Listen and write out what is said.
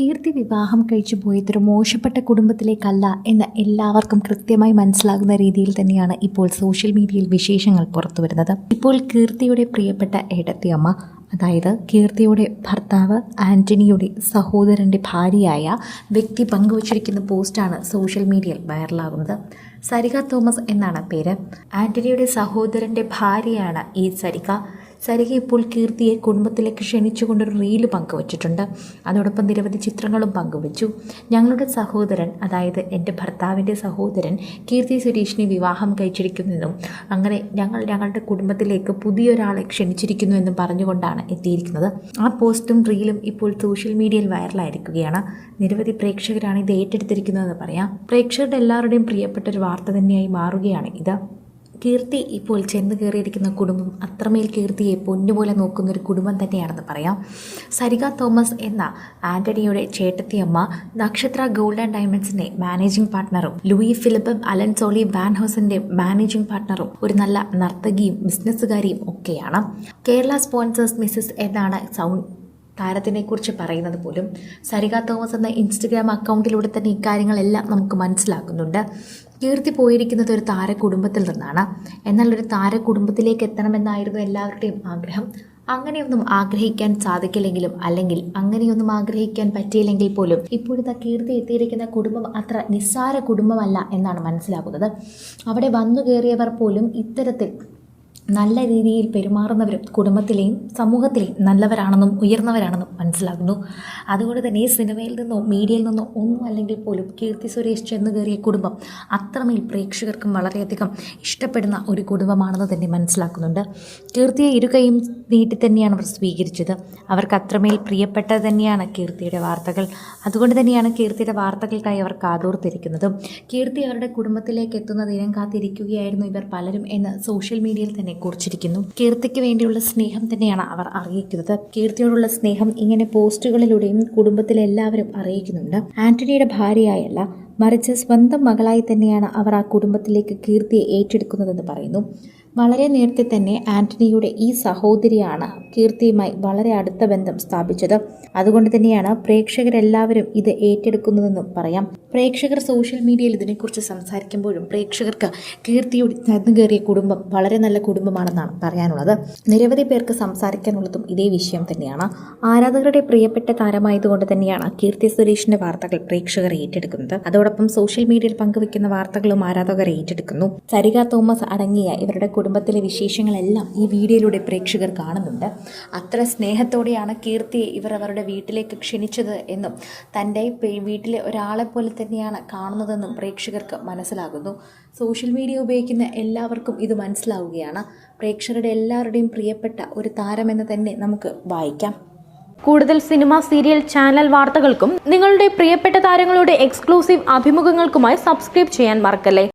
കീർത്തി വിവാഹം കഴിച്ചു പോയതൊരു മോശപ്പെട്ട കുടുംബത്തിലേക്കല്ല എന്ന് എല്ലാവർക്കും കൃത്യമായി മനസ്സിലാകുന്ന രീതിയിൽ തന്നെയാണ് ഇപ്പോൾ സോഷ്യൽ മീഡിയയിൽ വിശേഷങ്ങൾ പുറത്തു വരുന്നത്. ഇപ്പോൾ കീർത്തിയുടെ പ്രിയപ്പെട്ട ഏടത്തിയമ്മ അതായത് കീർത്തിയുടെ ഭർത്താവ് ആന്റണിയുടെ സഹോദരന്റെ ഭാര്യയായ വ്യക്തി പങ്കുവച്ചിരിക്കുന്ന പോസ്റ്റാണ് സോഷ്യൽ മീഡിയയിൽ വൈറലാകുന്നത്. സരിക തോമസ് എന്നാണ് പേര്. ആന്റണിയുടെ സഹോദരന്റെ ഭാര്യയാണ് ഈ സരിക. സരിക ഇപ്പോൾ കീർത്തിയെ കുടുംബത്തിലേക്ക് ക്ഷണിച്ചുകൊണ്ടൊരു റീൽ പങ്കുവച്ചിട്ടുണ്ട്. അതോടൊപ്പം നിരവധി ചിത്രങ്ങളും പങ്കുവച്ചു. ഞങ്ങളുടെ സഹോദരൻ അതായത് എന്റെ ഭർത്താവിന്റെ സഹോദരൻ കീർത്തി സുരേഷിനെ വിവാഹം കഴിച്ചിരിക്കുന്നതും അങ്ങനെ ഞങ്ങൾ ഞങ്ങളുടെ കുടുംബത്തിലേക്ക് പുതിയൊരാളെ ക്ഷണിച്ചിരിക്കുന്നു എന്നും പറഞ്ഞുകൊണ്ടാണ് എത്തിയിരിക്കുന്നത്. ആ പോസ്റ്റും റീലും ഇപ്പോൾ സോഷ്യൽ മീഡിയയിൽ വൈറലായിരിക്കുകയാണ്. നിരവധി പ്രേക്ഷകരാണ് ഇത് ഏറ്റെടുത്തിരിക്കുന്നതെന്ന് പറയാം. പ്രേക്ഷകരുടെ എല്ലാവരുടെയും പ്രിയപ്പെട്ട ഒരു വാർത്ത തന്നെയായി മാറുകയാണ് ഇത്. കീർത്തി ഇപ്പോൾ ചെന്ന് കയറിയിരിക്കുന്ന കുടുംബം അത്രമേൽ കീർത്തിയെ പൊന്നുപോലെ നോക്കുന്നൊരു കുടുംബം തന്നെയാണെന്ന് പറയാം. സരിക തോമസ് എന്ന ആന്റണിയുടെ ചേട്ടത്തിയമ്മ നക്ഷത്ര ഗോൾഡ് ആൻഡ് ഡയമണ്ട്സിന്റെ മാനേജിംഗ് പാർട്ട്ണറും ലൂയി ഫിലിപ്പും അലൻസോളി വാൻ ഹൗസിന്റെ മാനേജിംഗ് പാർട്ട്ണറും ഒരു നല്ല നർത്തകിയും ബിസിനസ്സുകാരിയും ഒക്കെയാണ്. കേരള സ്പോൺസേഴ്സ് മിസ്സസ് എന്നാണ് സൗണ്ട് താരത്തിനെക്കുറിച്ച് പറയുന്നത് പോലും. സരിക തോമസ് എന്ന ഇൻസ്റ്റഗ്രാം അക്കൗണ്ടിലൂടെ തന്നെ ഇക്കാര്യങ്ങളെല്ലാം നമുക്ക് മനസ്സിലാക്കുന്നുണ്ട്. കീർത്തി പോയിരിക്കുന്നത് ഒരു താര കുടുംബത്തിൽ നിന്നാണ്. എന്നാൽ ഒരു താര കുടുംബത്തിലേക്ക് എത്തണമെന്നായിരുന്നു എല്ലാവരുടെയും ആഗ്രഹം. അങ്ങനെയൊന്നും ആഗ്രഹിക്കാൻ സാധിക്കില്ലെങ്കിലും അല്ലെങ്കിൽ അങ്ങനെയൊന്നും ആഗ്രഹിക്കാൻ പറ്റിയില്ലെങ്കിൽ പോലും ഇപ്പോഴത്തെ കീർത്തി എത്തിയിരിക്കുന്ന കുടുംബം അത്ര നിസ്സാര കുടുംബമല്ല എന്നാണ് മനസ്സിലാക്കുന്നത് അവിടെ വന്നു കയറിയവർ പോലും ഇത്തരത്തിൽ നല്ല രീതിയിൽ പെരുമാറുന്നവരും കുടുംബത്തിലെയും സമൂഹത്തിലെയും നല്ലവരാണെന്നും ഉയർന്നവരാണെന്നും മനസ്സിലാകുന്നു. അതുകൊണ്ട് തന്നെ സിനിമയിൽ നിന്നോ മീഡിയയിൽ നിന്നോ ഒന്നും അല്ലെങ്കിൽ പോലും കീർത്തി സുരേഷ് ചെന്ന് കയറിയ കുടുംബം അത്രമേൽ പ്രേക്ഷകർക്കും വളരെയധികം ഇഷ്ടപ്പെടുന്ന ഒരു കുടുംബമാണെന്ന് തന്നെ മനസ്സിലാക്കുന്നുണ്ട്. കീർത്തിയെ ഇരുകൈയും നീട്ടി തന്നെയാണ് അവർ സ്വീകരിച്ചത്. അവർക്ക് അത്രമേൽ പ്രിയപ്പെട്ടത് തന്നെയാണ് കീർത്തിയുടെ വാർത്തകൾ. അതുകൊണ്ട് തന്നെയാണ് കീർത്തിയുടെ വാർത്തകൾക്കായി അവർ കാതോർത്തിരിക്കുന്നതും. കീർത്തി അവരുടെ കുടുംബത്തിലേക്ക് എത്തുന്ന ദിനം കാത്തിരിക്കുകയായിരുന്നു ഇവർ പലരും എന്ന് സോഷ്യൽ മീഡിയയിൽ തന്നെ കുറിച്ചിരിക്കുന്നു. കീർത്തിക്ക് വേണ്ടിയുള്ള സ്നേഹം തന്നെയാണ് അവർ അറിയിക്കുന്നത്. കീർത്തിയോടുള്ള സ്നേഹം ഇങ്ങനെ പോസ്റ്റുകളിലൂടെയും കുടുംബത്തിലെ എല്ലാവരും അറിയിക്കുന്നുണ്ട്. ആന്റണിയുടെ ഭാര്യയായല്ല മറിച്ച് സ്വന്തം മകളായി തന്നെയാണ് അവർ ആ കുടുംബത്തിലേക്ക് കീർത്തിയെ ഏറ്റെടുക്കുന്നതെന്ന് പറയുന്നു. വളരെ നേരത്തെ തന്നെ ആന്റണിയുടെ ഈ സഹോദരിയാണ് കീർത്തിയുമായി വളരെ അടുത്ത ബന്ധം സ്ഥാപിച്ചത്. അതുകൊണ്ട് തന്നെയാണ് പ്രേക്ഷകരെല്ലാവരും ഇത് ഏറ്റെടുക്കുന്നതെന്നും പറയാം. പ്രേക്ഷകർ സോഷ്യൽ മീഡിയയിൽ ഇതിനെക്കുറിച്ച് സംസാരിക്കുമ്പോഴും പ്രേക്ഷകർക്ക് കീർത്തിയുടെ നടന്നു കയറിയ കുടുംബം വളരെ നല്ല കുടുംബമാണെന്നാണ് പറയാനുള്ളത്. നിരവധി പേർക്ക് സംസാരിക്കാനുള്ളതും ഇതേ വിഷയം തന്നെയാണ്. ആരാധകരുടെ പ്രിയപ്പെട്ട താരമായതുകൊണ്ട് തന്നെയാണ് കീർത്തി സുരേഷിന്റെ വാർത്തകൾ പ്രേക്ഷകർ ഏറ്റെടുക്കുന്നത്. അതോടൊപ്പം സോഷ്യൽ മീഡിയയിൽ പങ്കുവയ്ക്കുന്ന വാർത്തകളും ആരാധകർ ഏറ്റെടുക്കുന്നു. സരിക തോമസ് അടങ്ങിയ ഇവരുടെ കുടുംബത്തിലെ വിശേഷങ്ങളെല്ലാം ഈ വീഡിയോയിലൂടെ പ്രേക്ഷകർ കാണുന്നുണ്ട്. അത്ര സ്നേഹത്തോടെയാണ് കീർത്തി ഇവർ അവരുടെ വീട്ടിലേക്ക് ക്ഷണിച്ചത് എന്നും തന്റെ വീട്ടിലെ ഒരാളെ പോലെ തന്നെയാണ് കാണുന്നതെന്നും പ്രേക്ഷകർക്ക് മനസ്സിലാകുന്നു. സോഷ്യൽ മീഡിയ ഉപയോഗിക്കുന്ന എല്ലാവർക്കും ഇത് മനസ്സിലാവുകയാണ്. പ്രേക്ഷകരുടെ എല്ലാവരുടെയും പ്രിയപ്പെട്ട ഒരു താരമെന്ന് തന്നെ നമുക്ക് വായിക്കാം. കൂടുതൽ സിനിമ സീരിയൽ ചാനൽ വാർത്തകൾക്കും നിങ്ങളുടെ പ്രിയപ്പെട്ട താരങ്ങളുടെ എക്സ്ക്ലൂസീവ് അഭിമുഖങ്ങൾക്കുമായി സബ്സ്ക്രൈബ് ചെയ്യാൻ മറക്കല്ലേ?